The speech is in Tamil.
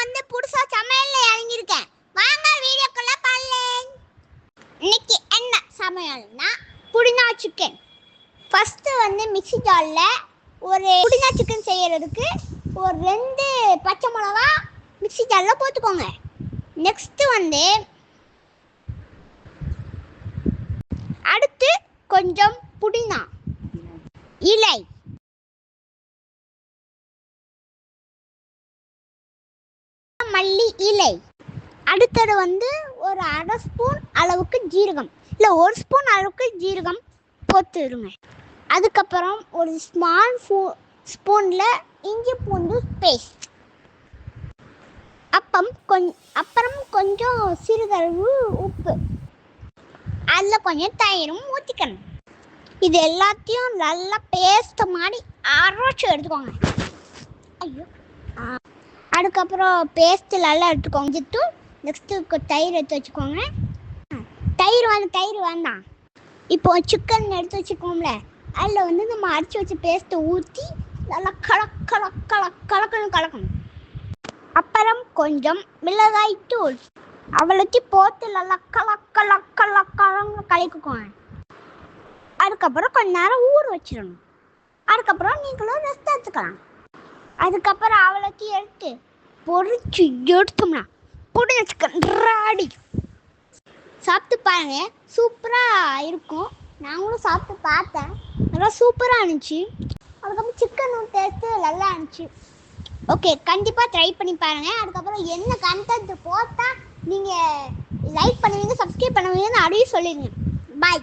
வந்து புதுசா சமையல்ல இறங்கியிருக்கேன். வாங்க வீடியோக்குள்ள பாருங்க இன்னைக்கு என்ன சமையல்னா புதினா சிக்கன் ஃபர்ஸ்ட் வந்து மிக்ஸி ஜார்ல ஒரு புதினா சிக்கன் செய்யறதுக்கு ஒரு ரெண்டு பச்சை மிளகா மிக்ஸி ஜார்ல போட்டுக்கோங்க. நெக்ஸ்ட் வந்து அடுத்து கொஞ்சம் புதினா. இலை. மல்லி இலை. அடுத்தது வந்து ஒரு அரை ஸ்பூன் அளவுக்கு ஜீரகம். இல்லை ஒரு ஸ்பூன் அளவுக்கு ஜீரகம் போத்துருங்க அதுக்கப்புறம் ஒரு ஸ்மால் ஃபூ ஸ்பூனில் இஞ்சி பூண்டு பேஸ்ட் அப்பம் கொஞ் அப்புறம் கொஞ்சம் சிறிதளவு உப்பு. அதில் கொஞ்சம் தயிரும் ஊற்றிக்கணும் இது எல்லாத்தையும் நல்லா பேஸ்ட் மாதிரி அரைச்சி எடுத்துக்கோங்க. ஐயோ. அதுக்கப்புறம் பேஸ்ட் நல்லா எடுத்துக்கோங்க. ஜித்து நெக்ஸ்ட்டு தயிர் எடுத்து வச்சுக்கோங்க. தயிர் வந்து தயிர் வேண்டாம் இப்போ சிக்கன் எடுத்து வச்சுக்கோம்ல. அதில் வந்து நம்ம அரைச்சி வச்ச பேஸ்ட்டை ஊற்றி நல்லா கலக் கலக் கலக் கலக்கணும் கலக்கணும். அப்புறம் கொஞ்சம் மிளகாய் தூள். அவ்வளோத்தையும் போட்டு நல்லா கலக் கலக் கலக் கலங்க கலக்கிக்கோங்க. அதுக்கப்புறம் கொஞ்ச நேரம் ஊற வச்சிடணும். அதுக்கப்புறம் நீங்களும் ரெஸ்ட் எடுத்துக்கலாம். அதுக்கப்புறம் அவ்வளோத்தையும் எடுத்து பொரிச்சு எடுத்தோம்னா புடின சிக்கன் ராடி சாப்பிட்டு பாருங்க சூப்பராக இருக்கும். நாங்களும் சாப்பிட்டு பார்த்தேன். நல்லா சூப்பராக இருந்துச்சு. அதுக்கப்புறம் சிக்கன் டேஸ்ட்டு நல்லா இருந்துச்சு. ஓகே கண்டிப்பாக ட்ரை பண்ணி பாருங்கள் அதுக்கப்புறம் என்ன கண்டென்ட் போட்டால் நீங்கள் லைக் பண்ணுவீங்க சப்ஸ்கிரைப் பண்ணுவீங்கன்னு அதையும் சொல்லிடுங்க. பாய்